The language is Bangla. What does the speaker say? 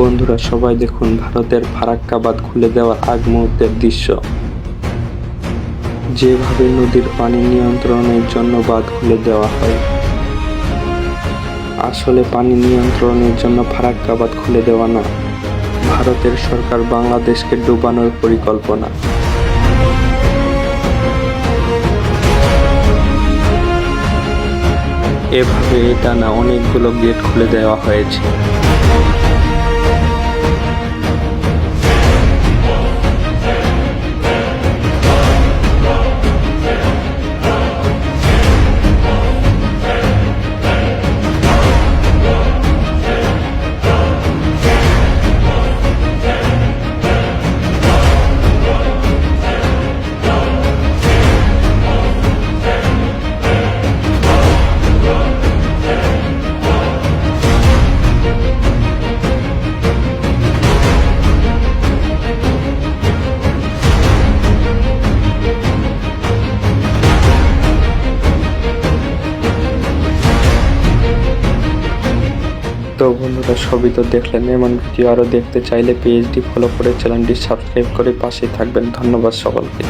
বন্ধুরা, সবাই দেখুন ভারতের ফারাক্কা বাঁধ খুলে দেওয়ার আগ মুহূর্তের দৃশ্য। যেভাবে নদীর পানি নিয়ন্ত্রণের জন্য বাঁধ খুলে দেওয়া হয়, আসলে পানি নিয়ন্ত্রণের জন্য ফারাক্কা বাঁধ খুলে দেওয়া না। ভারতের সরকার বাংলাদেশকে ডুবানোর পরিকল্পনা। এভাবে টানা অনেকগুলো গেট খুলে দেওয়া হয়েছে। তো বন্ধুরা সবই তো দেখলেন, এমন ভিডিও আরও দেখতে চাইলে পিএইচডি ফলো করে চ্যানেলটি সাবস্ক্রাইব করে পাশে থাকবেন। ধন্যবাদ সকলকে।